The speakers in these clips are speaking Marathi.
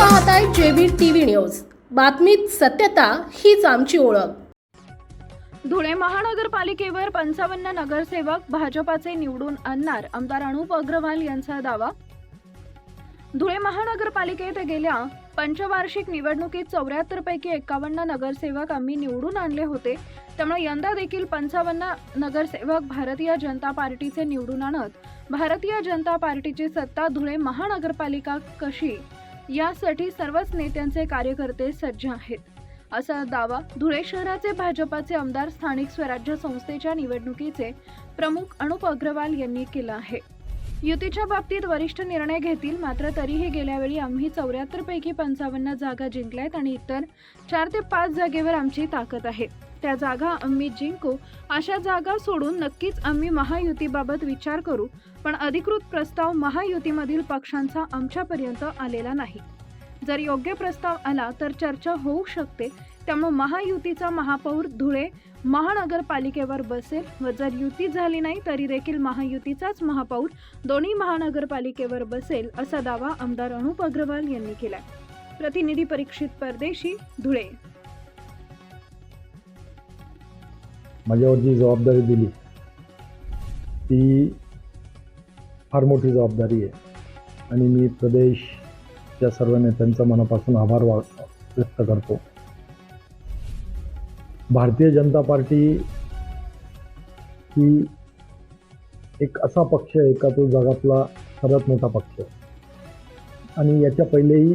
पाहताय जेबी टीव्ही न्यूज. बातमीत सत्यता हीच आमची ओळख. धुळे महानगरपालिकेवर पंचावन्न नगरसेवक भाजपाचे निवडून आणणार. आमदार अनुप अग्रवाल यांचा दावा. धुळे महानगरपालिकेत गेल्या पंचवार्षिक निवडणुकीत चौऱ्याहत्तर पैकी एकावन्न नगरसेवक आम्ही निवडून आणले होते. त्यामुळे यंदा देखील पंचावन्न नगरसेवक भारतीय जनता पार्टीचे निवडून आणत. भारतीय जनता पार्टीची सत्ता धुळे महानगरपालिका कशी? यासाठी सर्वच नेत्यांचे कार्यकर्ते सज्ज आहेत. असा दावा धुळे शहराचे भाजपाचे आमदार स्थानिक स्वराज्य संस्थेच्या निवडणुकीचे प्रमुख अनुप अग्रवाल यांनी केला आहे. युतीच्या बाबतीत वरिष्ठ निर्णय घेतील मात्र तरीही गेल्यावेळी आम्ही चौऱ्याहत्तर पैकी पंचावन्न जागा जिंकल्यात आणि इतर चार ते पाच जागेवर आमची ताकद आहे. त्या जागा आम्ही जिंकू अशा जागा सोडून नक्कीच आम्ही महायुतीबाबत विचार करू पण अधिकृत प्रस्ताव महायुतीमधील पक्षांचा आमच्यापर्यंत आलेला नाही. जर योग्य प्रस्ताव आला तर चर्चा होऊ शकते त्यामुळे महायुतीचा महापौर धुळे महानगरपालिकेवर बसेल व जर युती झाली नाही तरी देखील महायुतीचाच महापौर दोन्ही महानगरपालिकेवर बसेल असा दावा आमदार अनुप अग्रवाल यांनी केला प्रतिनिधी परीक्षित परदेशी धुळे. माझ्यावर जी जबाबदारी दिली. ती फार मोठी जबाबदारी आहे. आणि मी प्रदेशच्या सर्व नेत्यांचा मनापासून आभार वा व्यक्त करतो. भारतीय जनता पार्टी ही एक असा पक्ष आहे का तो जगातला सर्वात मोठा पक्ष आहे. आणि याच्या पहिलेही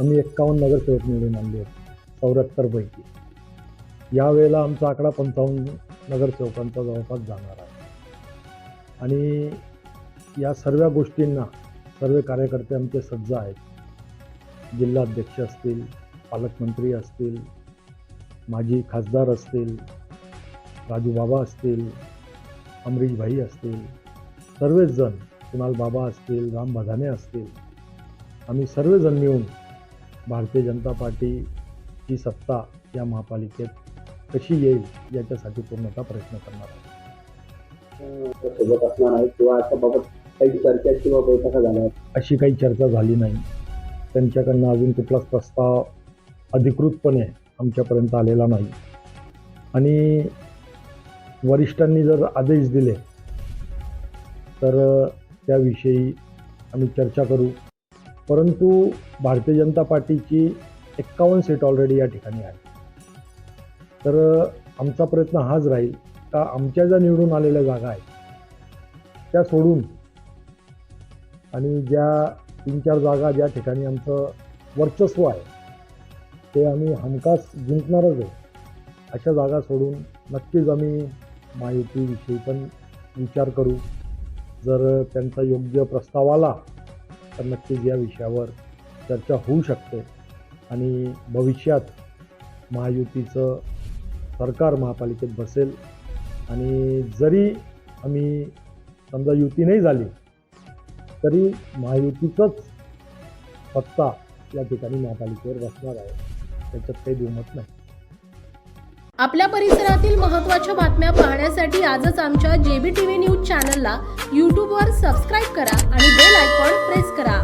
आम्ही एक्कावन्न नगरसेवक निवडून आणले होते चौऱ्याहत्तरपैकी यावेळेला आमचा आकडा पंचावन्न नगरसेवकांचा जवळपास जाणार आहे. आणि या सर्व गोष्टींना सर्व कार्यकर्ते आमचे सज्ज आहेत. जिल्हाध्यक्ष असतील पालकमंत्री असतील माजी खासदार असतील राजूबाबा असतील अमरीशभाई असतील सर्वच जण कुणाल बाबा असतील राम भदाने असतील आम्ही सर्वजण मिळून भारतीय जनता पार्टीची सत्ता या महापालिकेत कशी येईल याच्यासाठी पूर्णतः प्रयत्न करणार आहे सोबत असणार आहे किंवा याच्याबाबत काही चर्चा किंवा बैठका झाल्या आहेत. अशी काही चर्चा झाली नाही. त्यांच्याकडनं अजून कुठलाच प्रस्ताव अधिकृतपणे आमच्यापर्यंत आलेला नाही. आणि वरिष्ठांनी जर आदेश दिले तर त्याविषयी आम्ही चर्चा करू. परंतु भारतीय जनता पार्टीची एक्कावन्न सीट ऑलरेडी या ठिकाणी आहे. तर आमचा प्रयत्न हाच राहील का आमच्या ज्या निवडून आलेल्या जागा आहेत त्या सोडून आणि ज्या तीन चार जागा ज्या ठिकाणी आमचं वर्चस्व आहे ते आम्ही हमखास जिंकणारच आहे अशा जागा सोडून नक्कीच आम्ही महायुतीविषयी पण विचार करू. जर त्यांचा योग्य प्रस्ताव आला तर नक्कीच या विषयावर चर्चा होऊ शकते आणि भविष्यात महायुतीचं सरकार महापालिकेत बसेल. आणि जरी आम्ही समजा युती नाही झाली तरी महायुतीचंच सत्ता या ठिकाणी महापालिकेवर बसणार आहे. त्याच्यात काही दुमत नाही. आपल्या परिसरातील महत्त्वाच्या बातम्या पाहण्यासाठी आजच आमच्या जेबी टीव्ही न्यूज चॅनलला यूट्यूबवर सबस्क्राईब करा आणि बेल आयकॉन प्रेस करा.